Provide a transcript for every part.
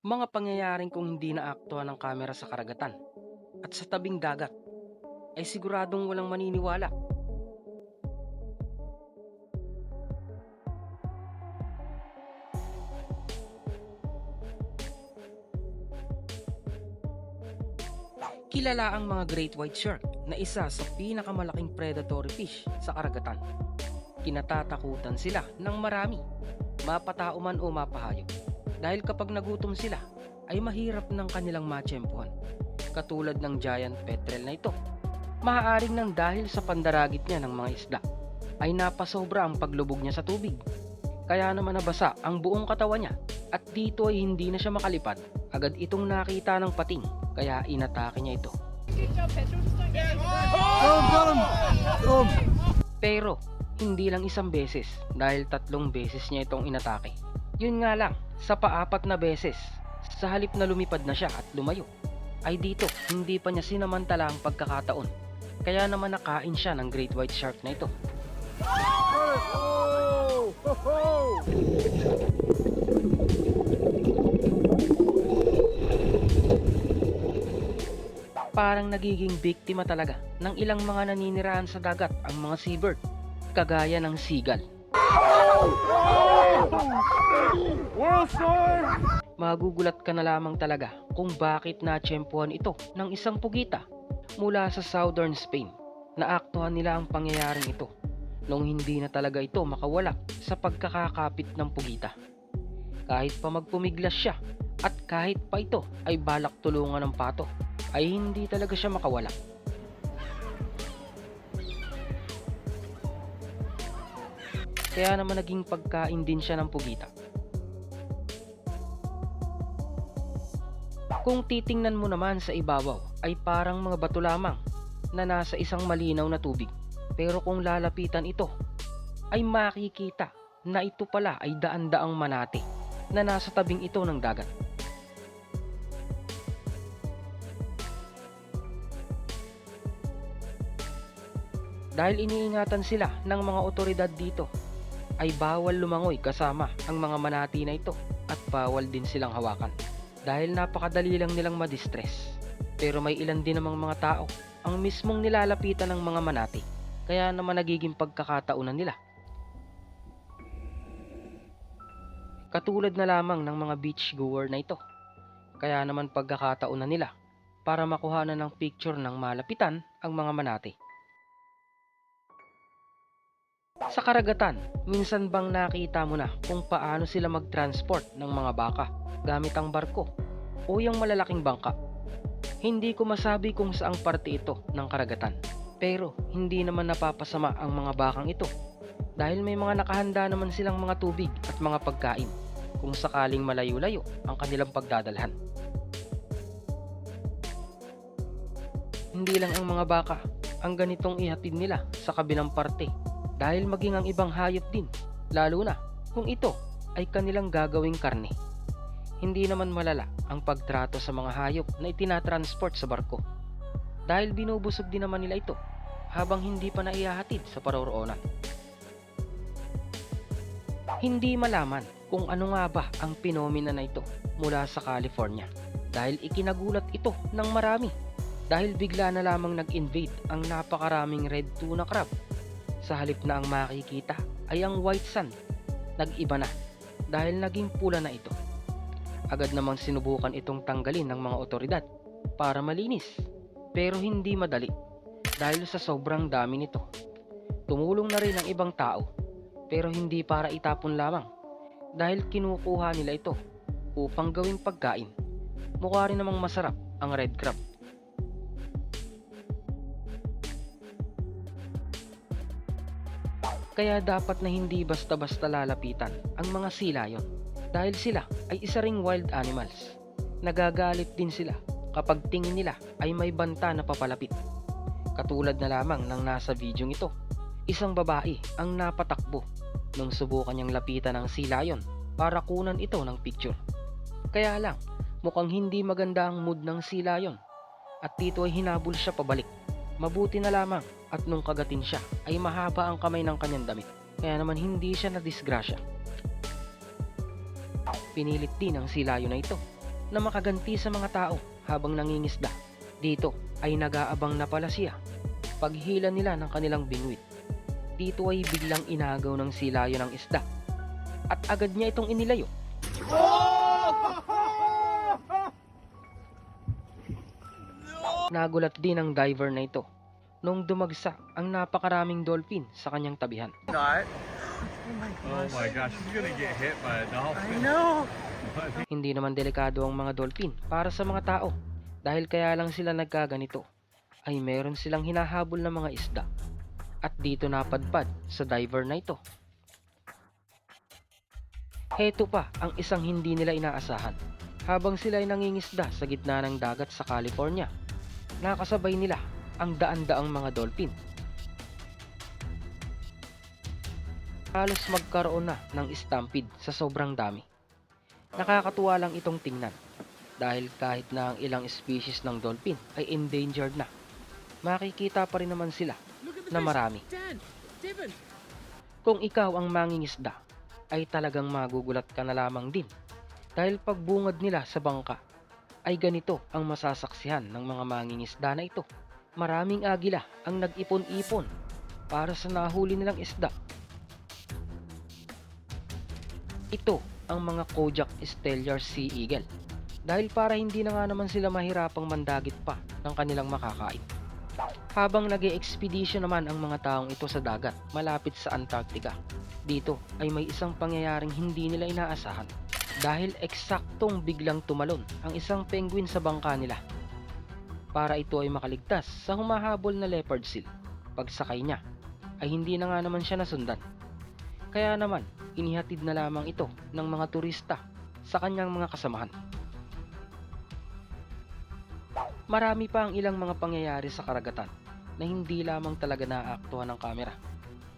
Mga pangyayaring kung hindi naaktuhan ng kamera sa karagatan at sa tabing dagat ay siguradong walang maniniwala. Kilala ang mga great white shark na isa sa pinakamalaking predatory fish sa karagatan. Kinatatakutan sila ng marami, mapatao man o mapahayop. Dahil kapag nagutom sila, ay mahirap ng kanilang matsyempuhan. Katulad ng giant petrel na ito. Maaaring nang dahil sa pandaragit niya ng mga isda, ay napasobra ang paglubog niya sa tubig. Kaya naman nabasa ang buong katawan niya at dito ay hindi na siya makalipad. Agad itong nakita ng pating kaya inatake niya ito. Pero hindi lang isang beses dahil tatlong beses niya itong inatake. Yun nga lang, sa paapat na beses, sa halip na lumipad na siya at lumayo, ay dito hindi pa niya sinamantala ang pagkakataon. Kaya naman nakain siya ng great white shark na ito. Parang nagiging biktima talaga ng ilang mga naninirahan sa dagat ang mga seabird, kagaya ng seagull. Magugulat ka na lamang talaga kung bakit natsyempohan ito ng isang pugita mula sa southern Spain. Naaktuhan nila ang pangyayaring ito nung hindi na talaga ito makawala sa pagkakakapit ng pugita. Kahit pa magpumiglas siya at kahit pa ito ay balak tulungan ng pato, ay hindi talaga siya makawala. Kaya naman naging pagkain din siya ng pugita. Kung titingnan mo naman sa ibabaw ay parang mga bato lamang na nasa isang malinaw na tubig. Pero kung lalapitan ito ay makikita na ito pala ay daan-daang manati na nasa tabing ito ng dagat. Dahil iniingatan sila ng mga otoridad dito ay bawal lumangoy kasama ang mga manati na ito at bawal din silang hawakan dahil napakadali lang nilang madistress. Pero may ilan din namang mga tao ang mismong nilalapitan ng mga manati kaya naman nagiging pagkakataunan nila. Katulad na lamang ng mga beach goer na ito. Kaya naman pagkakataunan nila para makuhanan ng picture ng malapitan ang mga manati. Sa karagatan, minsan bang nakita mo na kung paano sila mag-transport ng mga baka gamit ang barko o yung malalaking bangka? Hindi ko masabi kung saang parte ito ng karagatan. Pero hindi naman napapasama ang mga bakang ito dahil may mga nakahanda naman silang mga tubig at mga pagkain kung sakaling malayo-layo ang kanilang pagdadalhan. Hindi lang ang mga baka ang ganitong ihatid nila sa kabilang parte dahil maging ang ibang hayop din, lalo na kung ito ay kanilang gagawing karne. Hindi naman malala ang pagtrato sa mga hayop na itinatransport sa barko dahil binubusog din naman nila ito habang hindi pa naihahatid sa paroroonan. Hindi malaman kung ano nga ba ang pinomena na ito mula sa California dahil ikinagulat ito ng marami dahil bigla na lamang nag-invade ang napakaraming red tuna crab sa halip na ang makikita ay ang white sand. Nag-iba na dahil naging pula na ito. Agad namang sinubukan itong tanggalin ng mga otoridad para malinis. Pero hindi madali dahil sa sobrang dami nito. Tumulong na rin ang ibang tao pero hindi para itapon lamang dahil kinukuha nila ito upang gawing pagkain. Mukha rin namang masarap ang red crab. Kaya dapat na hindi basta-basta lalapitan ang mga silayon dahil sila ay isa ring wild animals. Nagagalit din sila kapag tingin nila ay may banta na papalapit. Katulad na lamang ng nasa video ito, isang babae ang napatakbo nung subukan niyang lapitan ng silayon para kunan ito ng picture. Kaya lang, mukhang hindi maganda ang mood ng silayon at dito ay hinabol siya pabalik. Mabuti na lamang at nung kagatin siya ay mahaba ang kamay ng kanyang damit. Kaya naman hindi siya na disgrasya. Pinilit din ang silayo na ito na makaganti sa mga tao habang nangingisda. Dito ay nag-aabang na pala siya. Paghila nila ng kanilang bingwit. Dito ay biglang inagaw ng silayo ng isda. At agad niya itong inilayo. Nagulat din ang diver na ito nung dumagsa ang napakaraming dolphin sa kanyang tabihan. Not. Oh my gosh, he's gonna get hit by a dolphin. know. Hindi naman delikado ang mga dolphin para sa mga tao dahil kaya lang sila nagkaganito ay meron silang hinahabol na mga isda at dito napadpad sa diver na ito. Heto pa ang isang hindi nila inaasahan habang sila ay nangingisda sa gitna ng dagat sa California. Nakasabay nila ang daan-daang mga dolphin. Halos magkaroon na ng stampede sa sobrang dami. Nakakatuwa lang itong tingnan dahil kahit na ang ilang species ng dolphin ay endangered na, makikita pa rin naman sila na marami. Kung ikaw ang mangingisda, ay talagang magugulat ka na lamang din dahil pagbungad nila sa bangka ay ganito ang masasaksihan ng mga mangingisda na ito. Maraming agila ang nag-ipon-ipon para sa nahuli nilang isda. Ito ang mga Kojak Stellar Sea Eagle dahil para hindi na nga naman sila mahirapang mandagit pa ng kanilang makakain. Habang nag expedition naman ang mga taong ito sa dagat malapit sa Antarctica, dito ay may isang pangyayaring hindi nila inaasahan dahil eksaktong biglang tumalon ang isang penguin sa bangka nila para ito ay makaligtas sa humahabol na leopard seal. Pagsakay niya ay hindi na nga naman siya nasundan. Kaya naman, inihatid na lamang ito ng mga turista sa kanyang mga kasamahan. Marami pa ang ilang mga pangyayari sa karagatan na hindi lamang talaga naaaktuhan ng kamera,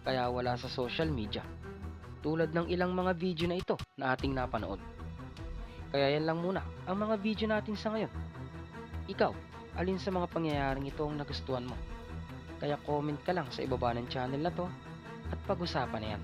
kaya wala sa social media. Tulad ng ilang mga video na ito na ating napanood. Kaya yan lang muna ang mga video natin sa ngayon. Ikaw, alin sa mga pangyayaring ito ang nagustuhan mo? Kaya comment ka lang sa ibaba ng channel na to at pag-usapan na yan.